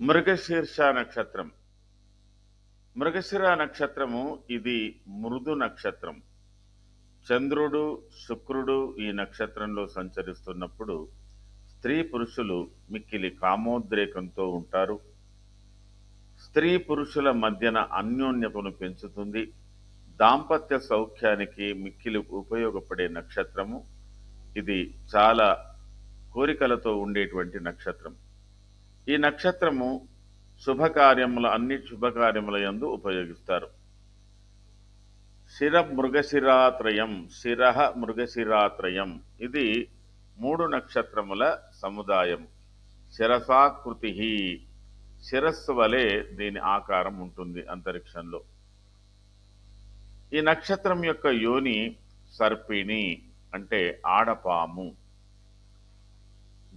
మృగశీర్ష నక్షత్రం. మృగశిర నక్షత్రము ఇది మృదు నక్షత్రం. చంద్రుడు శుక్రుడు ఈ నక్షత్రంలో సంచరిస్తున్నప్పుడు స్త్రీ పురుషులు మిక్కిలి కామోద్రేకంతో ఉంటారు. స్త్రీ పురుషుల మధ్యన అన్యోన్యతను పెంచుతుంది. దాంపత్య సౌఖ్యానికి మిక్కిలి ఉపయోగపడే నక్షత్రము. ఇది చాలా కోరికలతో ఉండేటువంటి నక్షత్రం. ఈ నక్షత్రము శుభకార్యముల అన్ని శుభకార్యముల యందు ఉపయోగిస్తారు. శిర మృగశిరాత్రయం శిర మృగశిరాత్రయం ఇది మూడు నక్షత్రముల సముదాయం శిరసాకృతి శిరస్సు వలె దీని ఆకారం ఉంటుంది అంతరిక్షంలో. ఈ నక్షత్రం యొక్క యోని సర్పిణి అంటే ఆడపాము.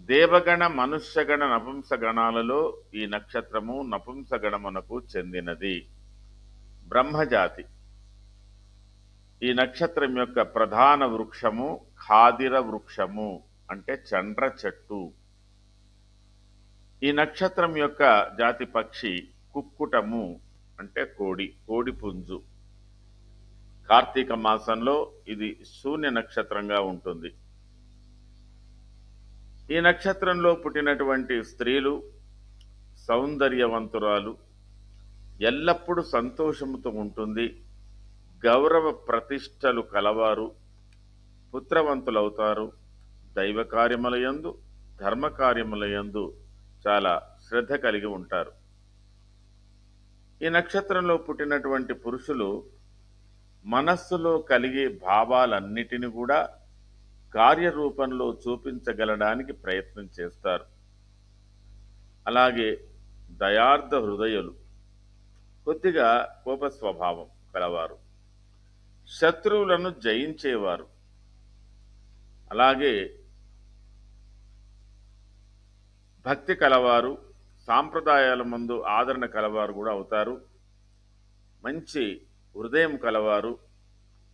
దేవగణ మనుష్యగణ నపుంసగణాలలో ఈ నక్షత్రము నపుంసగణమునకు చెందినది. బ్రహ్మజాతి. ఈ నక్షత్రం యొక్క ప్రధాన వృక్షము ఖాదిర వృక్షము అంటే చండ్ర చెట్టు. ఈ నక్షత్రం యొక్క జాతి పక్షి కుక్కుటము అంటే కోడి కోడి పుంజు. కార్తీక మాసంలో ఇది శూన్య నక్షత్రంగా ఉంటుంది. ఈ నక్షత్రంలో పుట్టినటువంటి స్త్రీలు సౌందర్యవంతురాలు ఎల్లప్పుడూ సంతోషముతో ఉంటుంది. గౌరవ ప్రతిష్టలు కలవారు పుత్రవంతులవుతారు. దైవ కార్యములయందు ధర్మ కార్యములయందు చాలా శ్రద్ధ కలిగి ఉంటారు. ఈ నక్షత్రంలో పుట్టినటువంటి పురుషులు మనస్సులో కలిగే భావాలన్నిటిని కూడా కార్యరూపంలో చూపించగలడానికి ప్రయత్నం చేస్తారు. అలాగే దయార్థ హృదయులు కొద్దిగా కోప స్వభావం కలవారు. శత్రువులను జయించేవారు. అలాగే భక్తి కలవారు సాంప్రదాయాల ముందు ఆదరణ కలవారు కూడా అవుతారు. మంచి హృదయం కలవారు.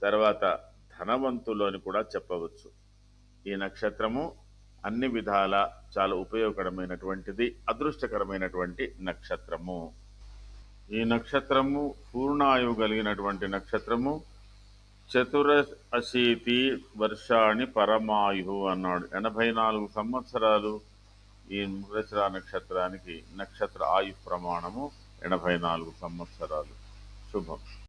తర్వాత ధనవంతులు అని కూడా చెప్పవచ్చు. ఈ నక్షత్రము అన్ని విధాల చాలా ఉపయోగకరమైనటువంటిది అదృష్టకరమైనటువంటి నక్షత్రము. ఈ నక్షత్రము పూర్ణాయువు కలిగినటువంటి నక్షత్రము. చతుర అశీతి వర్షాణి పరమాయు అన్నాడు. ఎనభై నాలుగు సంవత్సరాలు ఈ మృగశిర నక్షత్రానికి నక్షత్ర ఆయు ప్రమాణము ఎనభై నాలుగు సంవత్సరాలు. శుభం.